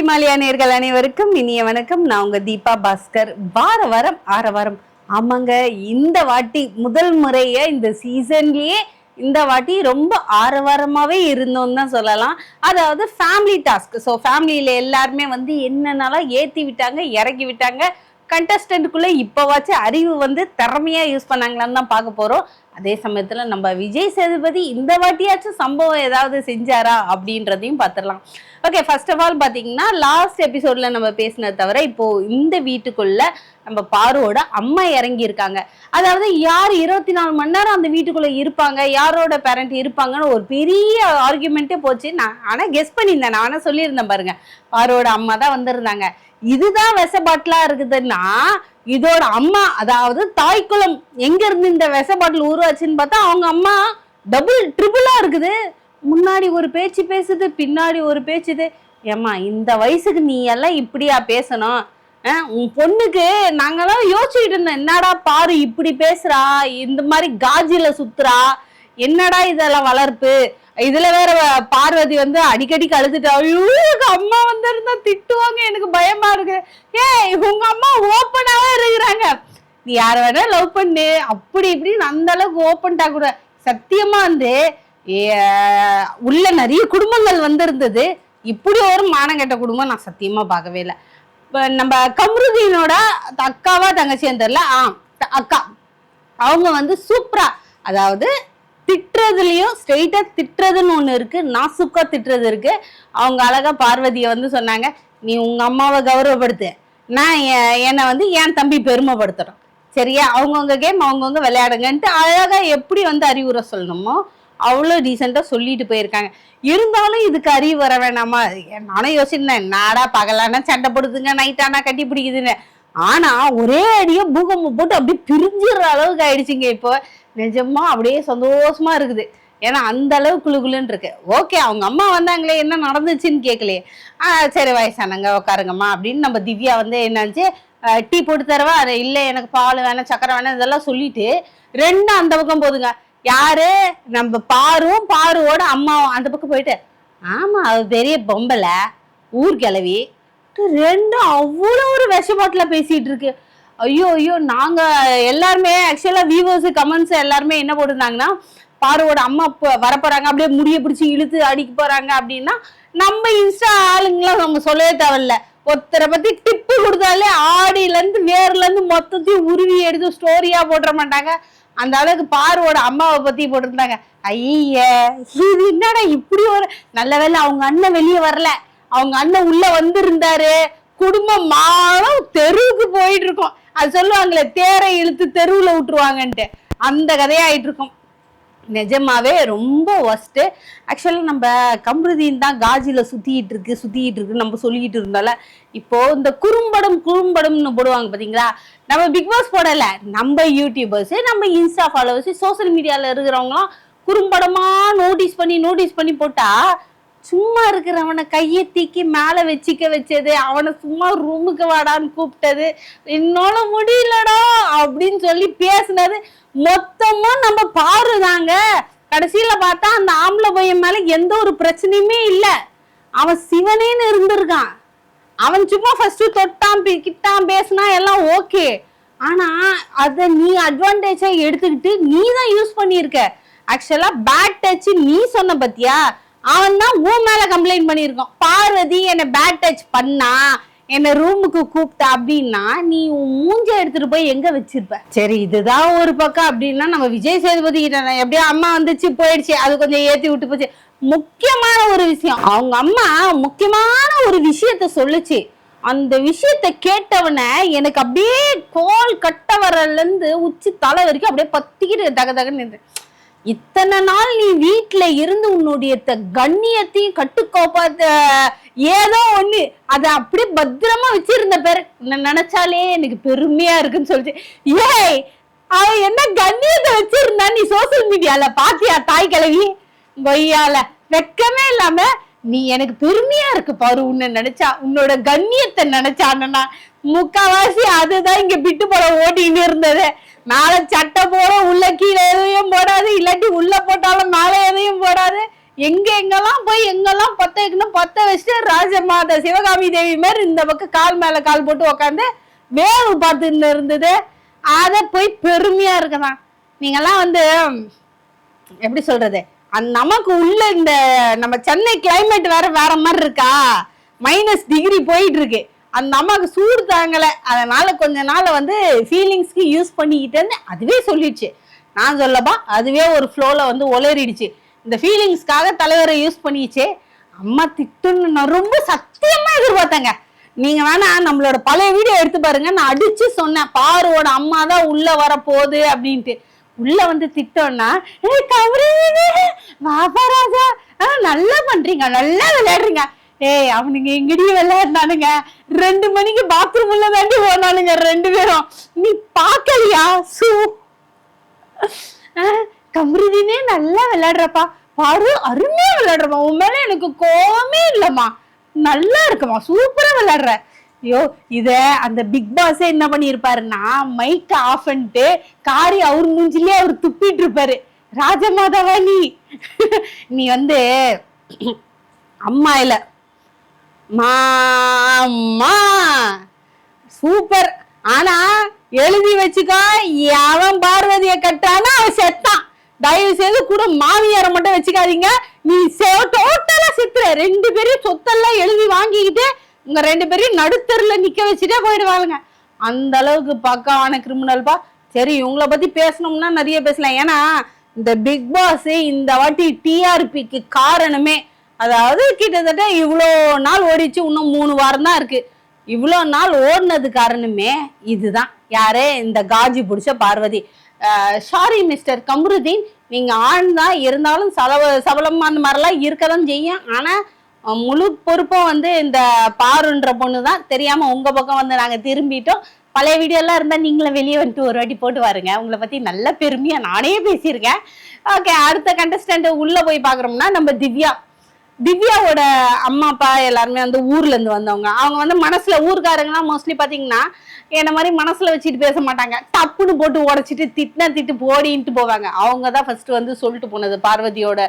அஞ்சலி மாலியா நேர்கள் அனைவருக்கும் இனிய வணக்கம். நான் உங்க தீபா பாஸ்கர். வார வாரம் ஆற வாரம். ஆமாங்க இந்த வாட்டி முதல் முறைய இந்த சீசன்லயே இந்த வாட்டி ரொம்ப ஆரவாரமாவே இருந்தோம்னு தான் சொல்லலாம். அதாவது ஃபேமிலி டாஸ்க் ஸோ ஃபேமிலியில எல்லாருமே வந்து என்னென்னலாம் ஏத்தி விட்டாங்க இறக்கி விட்டாங்க கண்டஸ்டன்ட்டுக்குள்ள இப்போவாச்சும் அறிவு வந்து திறமையாக யூஸ் பண்ணாங்களான்னு தான் பார்க்க போகிறோம் அதே சமயத்துல நம்ம விஜய் சேதுபதி இந்த வாட்டியாச்சும் சம்பவம் ஏதாவது செஞ்சாரா அப்படின்றதையும் பார்த்துடலாம் ஓகே ஃபர்ஸ்ட் ஆஃப் ஆல் பார்த்தீங்கன்னா லாஸ்ட் எபிசோட்ல நம்ம பேசினதை தவிர இப்போ இந்த வீட்டுக்குள்ள நம்ம பாரோட அம்மா இறங்கி இருக்காங்க அதாவது யார் இருபத்தி நாலு மணி நேரம் அந்த வீட்டுக்குள்ள இருப்பாங்க யாரோட பேரண்ட் இருப்பாங்கன்னு ஒரு பெரிய ஆர்குமெண்ட்டே போச்சு. நான் ஆனா கெஸ் பண்ணியிருந்தேன். நான் ஆனா சொல்லியிருந்தேன் பாருங்க. பாரோட அம்மா தான் வந்திருந்தாங்க. இதுதான் விஷ பாட்டிலா இருக்குதுன்னா இதோட அம்மா அதாவது தாய்க்குளம் எங்க இருந்து இந்த விஷ பாட்டில் உருவாச்சுன்னு பார்த்தா அவங்க அம்மா டபுள் ட்ரிபிளா இருக்குது. முன்னாடி ஒரு பேச்சு பேசுது பின்னாடி ஒரு பேச்சுது. ஏம்மா இந்த வயசுக்கு நீ எல்லாம் இப்படியா பேசணும்? உன் பொண்ணுக்கு நாங்கெல்லாம் யோசிச்சுட்டு இருந்தோம் என்னடா பாரு இப்படி பேசுறா இந்த மாதிரி காஜில சுத்துறா என்னடா இதெல்லாம் வளர்ப்பு? இதுல வேற பார்வதி வந்து அடிக்கடி கழுதுட்டா ஐயோ அம்மா வந்திருந்தா திட்டுவாங்க எனக்கு பயமா இருக்கு. ஏய் உங்க அம்மா ஓப்பனாவே இருக்கிறாங்க. நீ யார வேணா லவ் பண்ணு. அப்படி இப்படின்னு அந்த அளவுக்கு ஓப்பன்டா கூட. சத்தியமா வந்து ஏ, உள்ள நிறைய குடும்பங்கள் வந்திருந்தது. இப்படி ஒரு மானங்கெட்ட குடும்பம் நான் சத்தியமா பார்க்கவே இல்லை. இப்போ நம்ம கம்ருதீனோட அக்காவா தங்கச்சின்னு தெரியல? ஆ அக்கா. அவங்க வந்து சூப்பரா அதாவது திட்டுறதுலையும் ஸ்ட்ரெயிட்டாக திட்டுறதுன்னு ஒன்று இருக்குது நாசுக்காக திட்டுறது இருக்குது அவங்க அழகா பார்வதியை வந்து சொன்னாங்க நீ உங்கள் அம்மாவை கௌரவப்படுத்து. நான் என்னை வந்து என் தம்பி பெருமைப்படுத்துகிறோம் சரியா? அவங்கவுங்க கேம் அவங்கவுங்க விளையாடுங்கன்ட்டு அழகாக எப்படி வந்து அறிவுரை சொல்லணுமோ அவ்வளோ டீசெண்டாக சொல்லிட்டு போயிருக்காங்க. இருந்தாலும் இதுக்கு அறிவு வர வேணாமா? நானும் யோசிச்சிருந்தேன் நாடா பகலானா சண்டை போடுதுங்க நைட்டானா கட்டி பிடிக்குதுன்னு. ஆனால் ஒரே அடியாக பூகம்பம் போட்டு அப்படியே பிரிஞ்சிடுற அளவுக்கு ஆயிடுச்சுங்க இப்போ. நிஜமா அப்படியே சந்தோஷமா இருக்குது. ஏன்னா அந்த அளவு குளுகுலுன்னு இருக்கு. ஓகே அவங்க அம்மா வந்தாங்களே என்ன நடந்துச்சுன்னு கேட்கலையே ஆ சரி வயசானங்க உட்காருங்கம்மா அப்படின்னு நம்ம திவ்யா வந்து என்னாச்சு டீ போட்டு தரவா? அது இல்லை எனக்கு பால் வேணாம் சக்கரை வேணாம் இதெல்லாம் சொல்லிட்டு ரெண்டும் அந்த பக்கம் போதுங்க. யாரு? நம்ம பாரும் பாருவோட அம்மாவும் அந்த பக்கம் போயிட்டு ஆமா அது பெரிய பொம்பளை ஊர் கிளவி. ரெண்டும் அவ்வளோ ஒரு விஷப்பாட்டுல பேசிட்டு இருக்கு. ஐயோ ஐயோ நாங்க எல்லாருமே ஆக்சுவலா வியூவர்ஸ் கமெண்ட்ஸ் எல்லாருமே என்ன போட்டிருந்தாங்கன்னா பாருவோட அம்மா இப்ப வரப்போறாங்க. அப்படியே முடிய பிடிச்சி இழுத்து அடிக்க போறாங்க அப்படின்னா நம்ம இன்ஸ்டா ஆளுங்களாம் நம்ம சொல்லவே தேவையில்ல. ஒருத்தரை பத்தி டிப்பு கொடுத்தாலே ஆடியில இருந்து வேர்ல இருந்து மொத்தத்தையும் உருவி எடுத்து ஸ்டோரியா போட்டுற மாட்டாங்க. அந்த அளவுக்கு பாருவோட அம்மாவை பத்தி போட்டிருந்தாங்க. ஐய இது என்னடா இப்படி ஒரு நல்ல வேலை அவங்க அண்ணன் வெளியே வரல. அவங்க அண்ணன் உள்ள வந்திருந்தாரு. குடும்பம் மானம் தெருவுக்கு போயிட்டு இருக்கோம். அது சொல்லுவாங்களே தேரை இழுத்து தெருவில் விட்டுருவாங்கன்ட்டு அந்த கதையாயிட்டு இருக்கும் நிஜமாவே ரொம்ப ஒஸ்ட்டு ஆக்சுவலாக நம்ம கம்ருதீன் தான் காஜியில் சுற்றிக்கிட்டு இருக்கு சுற்றிக்கிட்டு இருக்கு நம்ம சொல்லிக்கிட்டு இருந்தால இப்போது இந்த குறும்படம் குறும்படம்னு போடுவாங்க பார்த்தீங்களா நம்ம பிக் பாஸ் போடலை. நம்ம யூடியூபர்ஸு நம்ம இன்ஸ்டா ஃபாலோவர்ஸ் சோஷியல் மீடியாவில் இருக்கிறவங்களாம் குறும்படமாக நோட்டீஸ் பண்ணி நோட்டீஸ் பண்ணி போட்டால் சும்மா இருக்கிறவனை கையை தூக்கி மேலே வச்சிக்க வச்சது அவனை சும்மா ரூமுக்கு வாடான்னு கூப்பிட்டது என்னால முடியலடா அப்படின்னு சொல்லி பேசுனது மொத்தமா நம்ம பாருதாங்க. கடைசியில பார்த்தா அந்த ஆம்பளை பையன் மேல எந்த ஒரு பிரச்சனையுமே இல்லை. அவன் சிவனேன்னு இருந்திருக்கான். அவன் சும்மா ஃபர்ஸ்ட் தொட்டான் கிட்டான் பேசினா எல்லாம் ஓகே ஆனா அதை நீ அட்வான்டேஜா எடுத்துக்கிட்டு நீ தான் யூஸ் பண்ணியிருக்க ஆக்சுவலா பேட் டச் நீ சொன்ன பத்தியா? அவன் தான் உன் மேல கம்ப்ளைண்ட் பண்ணியிருக்கான். பார்வதி என்னை பேட் டச் பண்ணா என்னை ரூமுக்கு கூப்பிட்டா அப்படின்னா நீ உன் மூஞ்ச எடுத்துட்டு போய் எங்க வச்சிருப்ப? சரி இதுதான் ஒரு பக்கம் அப்படின்னா நம்ம விஜய் சேதுபதி கிட்ட எப்படியோ அம்மா வந்துச்சு போயிடுச்சு. அது கொஞ்சம் ஏத்தி விட்டு போச்சு. முக்கியமான ஒரு விஷயம். அவங்க அம்மா முக்கியமான ஒரு விஷயத்த சொல்லுச்சு. அந்த விஷயத்த கேட்டவன எனக்கு அப்படியே கோல் கட்ட வரல இருந்து உச்சி தலை வரைக்கும் அப்படியே பத்திக்கிட்டு தக தகன்னு நின்று இத்தனை நாள் நீ வீட்டுல இருந்து உன்னுடைய கண்ணியத்தையும் கட்டுக்கோப்பாத்த ஏதோ ஒண்ணு. அதை அப்படியே பத்திரமா வச்சிருந்த பேரு. நினைச்சாலே எனக்கு பெருமையா இருக்குன்னு சொல்லிட்டு. ஏய் அவ என்ன கண்ணியத்தை வச்சிருந்தா நீ சோசியல் மீடியால பாத்தியா தாய் கிழவி? பொய்யால. வெக்கமே இல்லாம நீ எனக்கு பெருமையா இருக்கு பாரு உன்னை நினைச்சா உன்னோட கண்ணியத்தை நினைச்சான்னா முக்காவாசி அதுதான் இங்க பிட்டு போட ஓட்டின்னு இருந்தது. மேல சட்டை போட உள்ள கீழே எதையும் போடாது. இல்லாட்டி உள்ள போட்டாலும் மேல எதையும் போடாது. எங்க எங்கெல்லாம் போய் எங்கெல்லாம் பத்த வைக்கணும் பத்த வச்சுட்டு ராஜமாதா சிவகாமி தேவி மாதிரி இந்த பக்கம் கால் மேல கால் போட்டு உக்காந்து வேவு பார்த்துன்னு இருந்தது. அதை போய் பெருமையா இருக்கதான். நீங்கெல்லாம் வந்து எப்படி சொல்றது? நமக்கு உள்ள இந்த நம்ம சென்னை கிளைமேட் வேற வேற மாதிரி இருக்கா? மைனஸ் டிகிரி போயிட்டு இருக்கு அந்த அம்மாவுக்கு சூடு தாங்கலை. அதனால கொஞ்ச நாள் வந்து ஃபீலிங்ஸ்க்கு யூஸ் பண்ணிக்கிட்டேன்னு அதுவே சொல்லிடுச்சு. நான் சொல்லப்பா அதுவே ஒரு ஃப்ளோவில் வந்து ஒளரிடுச்சு இந்த ஃபீலிங்ஸ்க்காக தலைவரை யூஸ் பண்ணிச்சு அம்மா திட்டுன்னு நான் ரொம்ப சத்தியமாக எதிர்பார்த்தேங்க. நீங்கள் வேணா நம்மளோட பழைய வீடியோ எடுத்து பாருங்க. நான் அடிச்சு சொன்னேன். பாருவோட அம்மா தான் உள்ளே வரப்போகுது அப்படின்ட்டு. உள்ள வந்து திட்டோம்னா "ஏய், கௌரி, வாப்பா ராஜா. ஆ, நல்லா பண்றீங்க நல்லா விளையாடுறீங்க. ஏய் அவனுங்க எங்கடியும் விளையாடுனானுங்க. ரெண்டு மணிக்கு பாத்ரூம் உள்ள தாண்டி போனானுங்க ரெண்டு பேரும். நீ பாக்கலையா சூ? கமருதினே நல்லா விளையாடுறப்பா. பாரு அருமையா விளையாடுறப்பா. உன் மேல எனக்கு கோவமே இல்லம்மா. நல்லா இருக்குமா சூப்பரா விளையாடுற. ஐயோ இத அந்த பிக் பாஸே என்ன பண்ணிருப்பாருன்னா மைக் ஆஃப் பண்ணிட்டு காரி அவர் மூஞ்சிலே அவர் துப்பிட்டு இருப்பாரு ராஜமாதவா நீ நீ வந்து அம்மா இல்ல. மாமா சூப்பர் ஆனா எழுதி வச்சுக்கோ அவன் பார்வதிய கட்டானா அவன் செத்தான். தயவு செய்து கூட மாமியாரை மட்டும் வச்சுக்காதீங்க. நீ டோட்டலா செத்துற ரெண்டு பேரையும் சொத்தெல்லாம் எழுதி வாங்கிக்கிட்டு உங்க ரெண்டு பேரையும் நடுத்தருல நிக்க வச்சுட்டே போயிடுவாளுங்க. அந்த அளவுக்கு பக்காவான கிரிமினல்பா சரி இவங்கள பத்தி பேசணும்னா நிறைய பேசலாம். ஏன்னா இந்த பிக் பாஸ் இந்த வாட்டி டிஆர்பிக்கு காரணமே அதாவது கிட்டத்தட்ட இவ்வளோ நாள் ஓடிச்சு இன்னும் மூணு வாரம் தான் இருக்கு. இவ்வளோ நாள் ஓடினது காரணமே இதுதான். யாரு? இந்த காஜி பிடிச்ச பார்வதி. Sorry mister Kamrudeen. நீங்க ஆண் தான் இருந்தாலும் சலவ சபலம் அந்த மாதிரிலாம் இருக்க தான் செய்யும். ஆனா முழு பொறுப்பும் வந்து இந்த பாருன்ற பொண்ணு தான் தெரியாம உங்க பக்கம் வந்து நாங்க திரும்பிட்டோம். பழைய வீடியோ எல்லாம் இருந்தா நீங்களும் வெளியே வந்துட்டு ஒரு வாட்டி போட்டு வாருங்க. உங்களை பத்தி நல்ல பெருமையா நானே பேசியிருக்கேன். ஓகே அடுத்த கண்டஸ்டன்ட் உள்ள போய் பாக்குறோம்னா நம்ம திவ்யா. திவ்யாவோட அம்மா அப்பா எல்லாருமே வந்து ஊர்ல இருந்து வந்தவங்க. அவங்க வந்து மனசுல ஊர்க்காரங்கலாம் மோஸ்ட்லி பாத்தீங்கன்னா என்ன மாதிரி மனசுல வச்சுட்டு பேச மாட்டாங்க. டப்புன்னு போட்டு உடைச்சிட்டு திட்டினா திட்டு போடின்ட்டு போவாங்க. அவங்க தான் ஃபர்ஸ்ட் வந்து சொல்லிட்டு போனது பார்வதியோட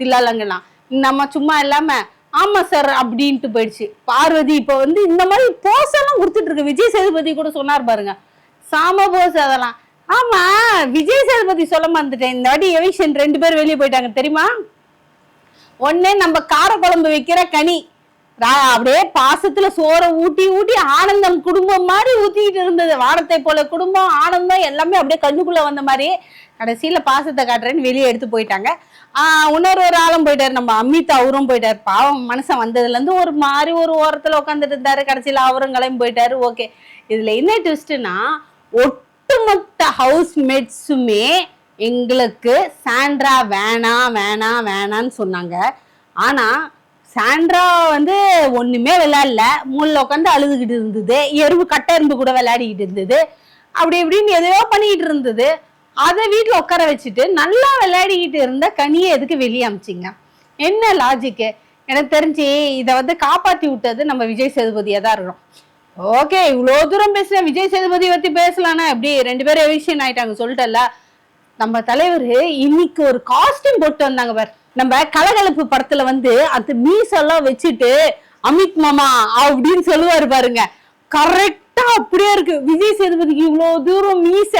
தில்லாலங்கெல்லாம் நம்ம சும்மா இல்லாம ஆமா சார் அப்படின்ட்டு போயிடுச்சு. பார்வதி இப்போ வந்து இந்த மாதிரி போஸ் எல்லாம் கொடுத்துட்டு இருக்கு. விஜய் சேதுபதி கூட சொன்னார் பாருங்க. சாம போஸ் அதெல்லாம். ஆமா விஜய் சேதுபதி சொல்ல மறந்துட்டேன். இந்த வாட்டி எவிஷன் ரெண்டு பேர் வெளியே போயிட்டாங்க. தெரியுமா? ஒண்ணு நம்ம கார குழம்பு வைக்கிற கனி. அப்படியே பாசத்துல சோறை ஊட்டி ஊட்டி ஆனந்தம் குடும்பம் மாதிரி ஊத்திட்டு இருந்தது. வானத்தை போல குடும்பம் ஆனந்தம் எல்லாமே அப்படியே கண்ணுக்குள்ள வந்த மாதிரி கடைசியில பாசத்தை காட்டுறேன்னு வெளியே எடுத்து போயிட்டாங்க. ஆஹ் இன்னொரு ஒரு ஆளும் போயிட்டாரு. நம்ம அமித் அவரும் போயிட்டாரு. பாவம் மனுஷன் வந்ததுல இருந்து ஒரு மாதிரி ஒரு ஓரத்துல உட்காந்துட்டு இருந்தாரு. கடைசியில அவரும் கிளம்பி போயிட்டாரு. ஓகே. இதுல என்ன ட்விஸ்ட்னா ஒட்டுமொத்த ஹவுஸ் மேட்ஸுமே எங்களுக்கு சாண்ட்ரா வேணாம் வேணாம் வேணான்னு சொன்னாங்க. ஆனா சாண்ட்ரா வந்து ஒண்ணுமே விளையாடல. முள்ள உட்காந்து அழுதுகிட்டு இருந்தது. எறும்பு கட்டை எறும்பு கூட விளையாடிக்கிட்டு இருந்தது. அப்படி இப்படின்னு எதையோ பண்ணிக்கிட்டு இருந்தது. அதை வீட்டில் உட்கார வச்சுட்டு நல்லா விளையாடிக்கிட்டு இருந்த கனியை எதுக்கு வெளியே அமிச்சிங்க? என்ன லாஜிக்கு எனக்கு தெரிஞ்சு இதை வந்து காப்பாற்றி விட்டது நம்ம விஜய் சேதுபதியாக தான் இருக்கிறோம் ஓகே இவ்வளோ தூரம் பேசுகிறேன் விஜய் சேதுபதி பற்றி பேசலான்னா எப்படி? ரெண்டு பேரும் எவிஷன் ஆயிட்டாங்க சொல்லிட்டல நம்ம தலைவர் இன்னைக்கு ஒரு காஸ்டியூம் போட்டு வந்தாங்க பார். நம்ம கலகலப்பு படத்துல வந்து அந்த மீசெல்லாம் வச்சுட்டு அமித் மாமா அப்படின்னு சொல்லுவாரு பாருங்க. கரெக்டா அப்படியே இருக்கு. விஜய் சேதுபதிக்கு இவ்வளவு தூரம் மீச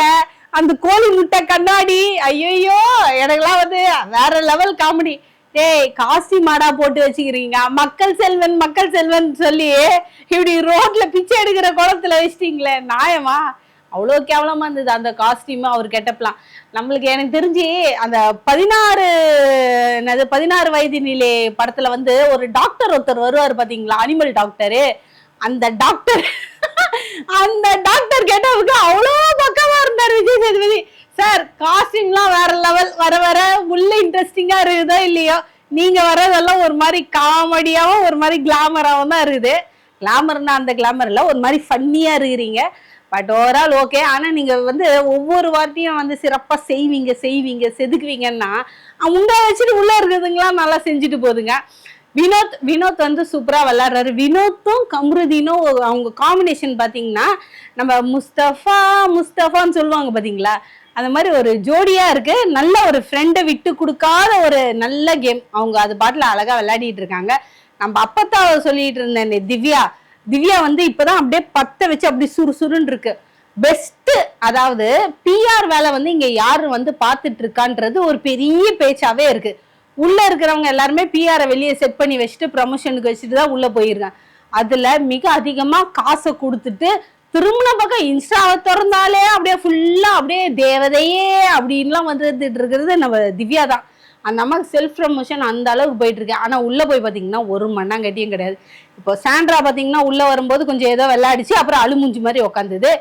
அந்த கோழி முட்டை கண்ணாடி. ஐயோ எனக்கெல்லாம் வந்து வேற லெவல் காமெடி டேய் காசி மாடா போட்டு வச்சுக்கிறீங்க. மக்கள் செல்வன் மக்கள் செல்வன் சொல்லி இப்படி ரோட்ல பிச்சை எடுக்கிற குளத்துல வச்சிட்டீங்களே நியாயமா? அவ்வளோ கேவலமா இருந்தது அந்த காஸ்டியூம் அவர் கெட்டப்லாம் நம்மளுக்கு எனக்கு தெரிஞ்சு அந்த பதினாறு என்னது பதினாறு வயது நிலை படத்துல வந்து ஒரு டாக்டர் ஒருத்தர் வருவார் பாத்தீங்களா? அனிமல் டாக்டரு அந்த டாக்டர் அந்த டாக்டர் கேட்டவுக்கு அவ்வளோ பக்கமா இருந்தார் விஜய் சேதுபதி. சார் காஸ்டியூம்லாம் வேற லெவல் வர வர உள்ள இன்ட்ரெஸ்டிங்காக இருக்குதோ இல்லையோ நீங்கள் வர்றதெல்லாம் ஒரு மாதிரி காமெடியாகவும் ஒரு மாதிரி கிளாமராகவும் தான் இருக்குது. கிளாமர்னா அந்த கிளாமர் இல்லை ஒரு மாதிரி ஃபன்னியாக இருக்கிறீங்க. பட் ஓவரால் ஓகே ஆனால் நீங்கள் வந்து ஒவ்வொரு வார்த்தையும் வந்து சிறப்பாக செய்வீங்க செய்வீங்க செதுக்குவீங்கன்னா அஹ் வச்சுட்டு உள்ளே இருக்கிறதுங்களாம் நல்லா செஞ்சுட்டு போகுதுங்க வினோத் வினோத் வந்து சூப்பராக விளாட்றாரு வினோத்தும் கம்ருதீனும் அவங்க காம்பினேஷன் பார்த்தீங்கன்னா நம்ம முஸ்தஃபா முஸ்தஃபான்னு சொல்லுவாங்க பார்த்தீங்களா அந்த மாதிரி ஒரு ஜோடியாக இருக்கு. நல்ல ஒரு ஃப்ரெண்டை விட்டு கொடுக்காத ஒரு நல்ல கேம் அவங்க அது பாட்டில் அழகாக விளையாடிட்டு இருக்காங்க. நம்ம அப்பத்தாவ சொல்லிட்டு இருந்தேன் திவ்யா திவ்யா வந்து இப்பதான் அப்படியே பத்த வச்சு அப்படி சுறுசுறுன்னு இருக்கு. பெஸ்ட் அதாவது பிஆர் வேலை வந்து இங்க யாரு வந்து பாத்துட்டு இருக்கான்றது ஒரு பெரிய பேச்சாவே இருக்கு. உள்ள இருக்கிறவங்க எல்லாருமே பிஆரை வெளியே செட் பண்ணி வச்சுட்டு ப்ரமோஷனுக்கு வச்சுட்டு தான் உள்ள போயிருக்காங்க. அதுல மிக அதிகமா காசை கொடுத்துட்டு திருமண பக்கம் இன்ஸ்டாவை திறந்தாலே அப்படியே ஃபுல்லா அப்படியே தேவதையே அப்படின்லாம் வந்துட்டு இருக்கிறது நம்ம திவ்யா தான். அந்த அம்மா செல்ஃப் ப்ரமோஷன் அந்த அளவுக்கு போயிட்டு இருக்கு ஆனா உள்ள போய் பாத்தீங்கன்னா ஒரு மண்ணாங்கட்டியும் கிடையாது. இப்போ சாண்ட்ரா பாத்தீங்கன்னா உள்ள வரும்போது கொஞ்சம் ஏதோ விளையாடிச்சு அப்புறம் அழுமுஞ்சி மாதிரி உட்காந்துது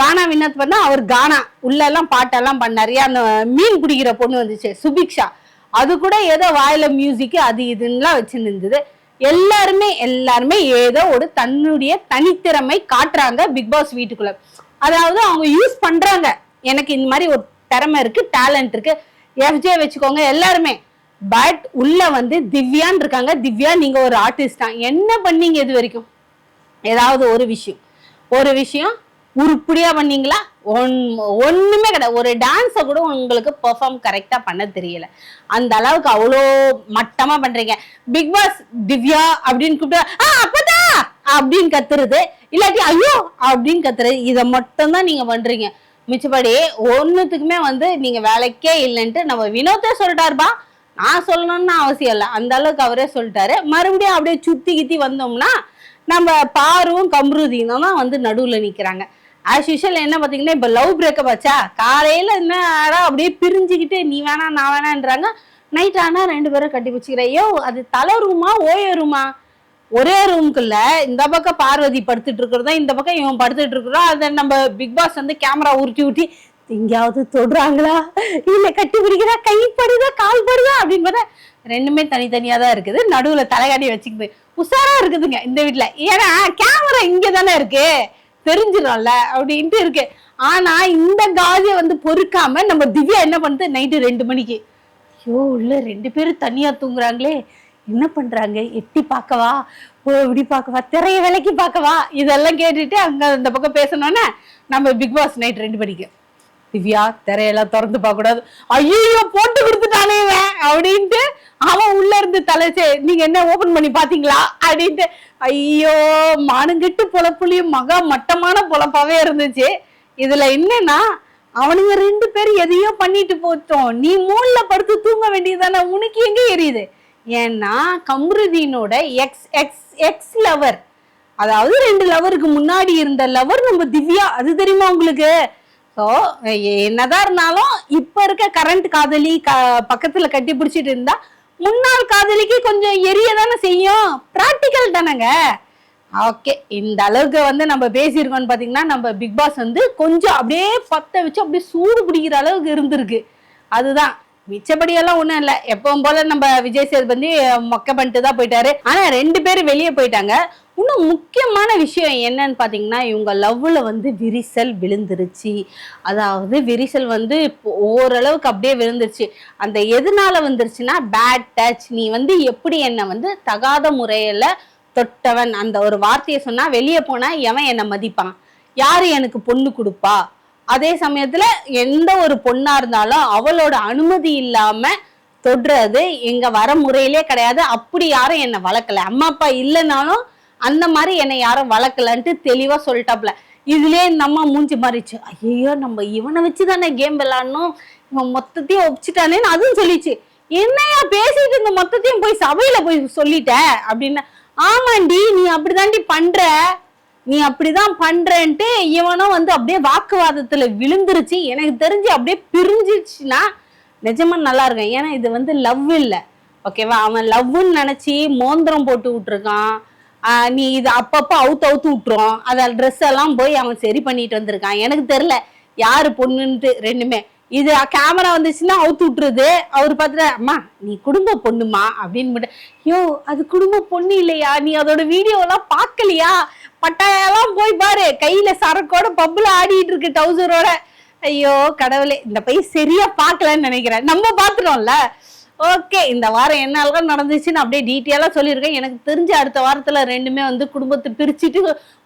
கானா வினோத் பண்ணா அவர் கானா. உள்ள எல்லாம் பாட்டெல்லாம் பண்ணாரு. அந்த மீன் பிடிக்கிற பொண்ணு வந்துச்சு சுபிக்ஷா. அது கூட ஏதோ வாயில மியூசிக் அது இதுன்னுலாம் வச்சு நின்றுது எல்லாருமே எல்லாருமே ஏதோ ஒரு தன்னுடைய தனித்திறமை காட்டுறாங்க பிக் பாஸ் வீட்டுக்குள்ள. அதாவது அவங்க யூஸ் பண்றாங்க. எனக்கு இந்த மாதிரி ஒரு திறமை இருக்கு டேலண்ட் இருக்கு. எஃப்ஜே வச்சுக்கோங்க எல்லாருமே. பட் உள்ள வந்து திவ்யான்னு இருக்காங்க. திவ்யா நீங்க ஒரு ஆர்டிஸ்டா என்ன பண்ணீங்க இது வரைக்கும்? ஏதாவது ஒரு விஷயம். ஒரு விஷயம் உருப்படியா பண்ணீங்களா? ஒன் ஒண்ணுமே கிடையாது. ஒரு டான்ஸை கூட உங்களுக்கு பெர்ஃபார்ம் கரெக்டா பண்ண தெரியல. அந்த அளவுக்கு அவ்வளோ மட்டமா பண்றீங்க. பிக் பாஸ் திவ்யா அப்படின்னு கூப்பிட்டு ஆ அப்பதான்! அப்படின்னு கத்துறது. இல்லாட்டி ஐயோ! அப்படின்னு கத்துறது. இதை மட்டும்தான் நீங்க பண்றீங்க. மிச்சப்படி ஒன்றுத்துக்குமே வந்து நீங்க வேலைக்கே இல்லைன்ட்டு நம்ம வினோத்தே சொல்லிட்டாருப்பா. நான் சொல்லணும்னு அவசியம் இல்லை. அந்த அளவுக்கு அவரே சொல்லிட்டாரு. மறுபடியும் அப்படியே சுத்தி கித்தி வந்தோம்னா நம்ம பாரும் கம்ருதீனும் தான் வந்து நடுவுல நிக்கிறாங்க. ஆஸ் யூஷுவல் என்ன பார்த்தீங்கன்னா இப்போ லவ் பிரேக்கப் ஆச்சா? காலையில் என்ன அப்படியே பிரிஞ்சுக்கிட்டு நீ வேணா நான் வேணான்றாங்க நைட் ஆனால் ரெண்டு பேரும் கட்டி பிடிச்சிக்கிறேன். ஐயோ அது தலை ரூமா ஓய ரூமா ஒரே ரூம்குள்ள இந்த பக்கம் பார்வதி படுத்துட்டு இருக்கிறதா இந்த பக்கம் இவன் படுத்துட்டு இருக்கிறோம் அதை நம்ம பிக் பாஸ் வந்து கேமரா உருட்டி உருட்டி எங்கேயாவது தொடுறாங்களா? இல்ல கட்டி பிடிக்கிறா கை படுதா கால் படுதா? அப்படின்னு பார்த்தா ரெண்டுமே தனித்தனியா தான் இருக்குது. நடுவுல தலைகாட்டி வச்சுக்குது உஷாரா இருக்குதுங்க இந்த வீட்டுல ஏன்னா கேமரா இங்க தானே இருக்கு. தெரிஞ்சிடும்ல அப்படின்ட்டு இருக்கு. ஆனா இந்த காஜை வந்து பொறுக்காம நம்ம திவ்யா என்ன பண்ணுது? நைட்டு ரெண்டு மணிக்கு. ஐயோ உள்ள ரெண்டு பேரும் தனியா தூங்குறாங்களே. என்ன பண்றாங்க? எட்டி பார்க்கவா? ஓ இப்படி பார்க்கவா? திரைய விலைக்கு பார்க்கவா? இதெல்லாம் கேட்டுட்டு அங்க அந்த பக்கம் பேசணும்னா நம்ம பிக் பாஸ் நைட் ரெண்டு மணிக்கு. திவ்யா திரையெல்லாம் திறந்து பார்க்க கூடாது ஐயோ போட்டு கொடுத்துட்டானே இவன் அப்படின்ட்டு அவன் உள்ள இருந்து தலைச்சே நீங்க என்ன ஓபன் பண்ணி பாத்தீங்களா அப்படின்ட்டு ஐயோ மானுங்கிட்டு பொழப்புலையும் மகா மட்டமான பொழப்பாவே இருந்துச்சு. இதுல என்னன்னா அவனுங்க ரெண்டு பேரும் எதையோ பண்ணிட்டு போட்டோம் நீ மூணுல படுத்து தூங்க வேண்டியதானே உனக்கு எங்க எரியுது? ஏன்னா கம்ருதீனோட எக்ஸ் எக்ஸ் எக்ஸ் லவர் அதாவது ரெண்டு லவருக்கு முன்னாடி இருந்த லவர் நம்ம திவ்யா அது தெரியுமா உங்களுக்கு? ஸோ என்னதான் இருந்தாலும் இப்ப இருக்க கரண்ட் காதலி க பக்கத்துல கட்டி பிடிச்சிட்டு இருந்தா முன்னாள் காதலிக்கு கொஞ்சம் எரிய தானே செய்யும்? ப்ராக்டிக்கல் தானேங்க. ஓகே இந்த அளவுக்கு வந்து நம்ம பேசியிருக்கோம்னு பார்த்தீங்கன்னா நம்ம பிக் பாஸ் வந்து கொஞ்சம் அப்படியே பத்த வச்சு அப்படியே சூடு பிடிக்கிற அளவுக்கு இருந்திருக்கு. அதுதான். மிச்சபடியெல்லாம் ஒண்ணும் இல்ல. எப்பவும் போல நம்ம விஜய் சேதுபதி மொக்க பண்ணிட்டு தான் போயிட்டாரு. ஆனா ரெண்டு பேரும் வெளியே போயிட்டாங்க. இன்னும் முக்கியமான விஷயம் என்னன்னு பாத்தீங்கன்னா இவங்க லவ்ல வந்து விரிசல் விழுந்துருச்சு. அதாவது விரிசல் வந்து இப்போ ஓரளவுக்கு அப்படியே விழுந்துருச்சு. அந்த எதனால வந்துருச்சுன்னா பேட் டச் நீ வந்து எப்படி என்ன வந்து தகாத முறையில தொட்டவன்? அந்த ஒரு வார்த்தையை சொன்னா வெளியே போனா எவன் என்னை மதிப்பான்? யாரு எனக்கு பொண்ணு கொடுப்பா? அதே சமயத்துல எந்த ஒரு பொண்ணா இருந்தாலும் அவளோட அனுமதி இல்லாம தொடுறது எங்க வர முறையிலே கிடையாது. அப்படி யாரும் என்னை வளர்க்கல. அம்மா அப்பா இல்லைனாலும் அந்த மாதிரி என்னை யாரும் வளர்க்கலன்ட்டு தெளிவா சொல்லிட்டாப்ல. இதுலயே இந்த அம்மா மூஞ்சி மாறிச்சு ஐயோ நம்ம இவனை வச்சு தானே கேம் விளாடணும் இவன் மொத்தத்தையும் ஒப்பிச்சிட்டானேன்னு அதுவும் சொல்லிச்சு என்னையா பேசிட்டு இந்த மொத்தத்தையும் போய் சபையில போய் சொல்லிட்ட அப்படின்னு. ஆமாண்டி நீ அப்படிதாண்டி பண்ற. நீ அப்படிதான் பண்றேன்ட்டு இவனும் வந்து அப்படியே வாக்குவாதத்துல விழுந்துருச்சு. எனக்கு தெரிஞ்சு அப்படியே பிரிஞ்சிச்சுன்னா நிஜமா நல்லா இருக்கும். ஏன்னா இது வந்து லவ் இல்ல. ஓகேவா அவன் லவ்னு நினைச்சு மோந்திரம் போட்டு விட்டுருக்கான். நீ இது அப்பப்போ அவுத்து அவுத்து விட்டுரும் அத ட்ரெஸ் எல்லாம் போய் அவன் சரி பண்ணிட்டு வந்திருக்கான். எனக்கு தெரியல யாரு பொண்ணுன்ட்டு ரெண்டுமே. இது கேமரா வந்துச்சுன்னா அவுத்து விட்டுருது. அவர் பார்த்துட்டு அம்மா நீ குடும்ப பொண்ணுமா? அப்படின்னு யோ அது குடும்ப பொண்ணு இல்லையா? நீ அதோட வீடியோ எல்லாம் பார்க்கலையா? பட்டாயெல்லாம் போய் பாரு. கையில சரக்கோட பப்புல ஆடிட்டு இருக்கு டவுசரோட ஐயோ கடவுளே இந்த பையன் சரியா பார்க்கலன்னு நினைக்கிறேன். நம்ம பார்த்துட்டோம்ல. ஓகே இந்த வாரம் என்ன அளவுக்கு நடந்துச்சுன்னு அப்படியே டீட்டெயிலாக சொல்லியிருக்கேன். எனக்கு தெரிஞ்ச அடுத்த வாரத்துல ரெண்டுமே வந்து குடும்பத்தை பிரிச்சுட்டு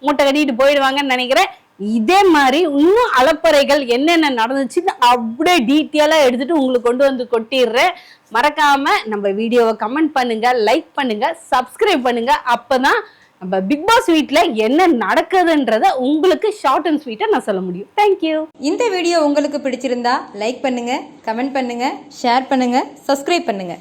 மூட்டை கட்டிட்டு போயிடுவாங்கன்னு நினைக்கிறேன். இதே மாதிரி இன்னும் அலப்பறைகள் என்னென்ன நடந்துச்சுன்னு அப்படியே டீட்டெயிலாக எடுத்துட்டு உங்களுக்கு கொண்டு வந்து கொட்டிடுறேன். மறக்காம நம்ம வீடியோவை கமெண்ட் பண்ணுங்க லைக் பண்ணுங்க சப்ஸ்கிரைப் பண்ணுங்க. அப்பதான் நம்ம பிக் பாஸ் வீட்டில் என்ன நடக்குதுன்றத உங்களுக்கு ஷார்ட் அண்ட் ஸ்வீட்டை நான் சொல்ல முடியும். தேங்க்யூ இந்த வீடியோ உங்களுக்கு பிடிச்சிருந்தா லைக் பண்ணுங்க கமெண்ட் பண்ணுங்க ஷேர் பண்ணுங்க சப்ஸ்கிரைப் பண்ணுங்க.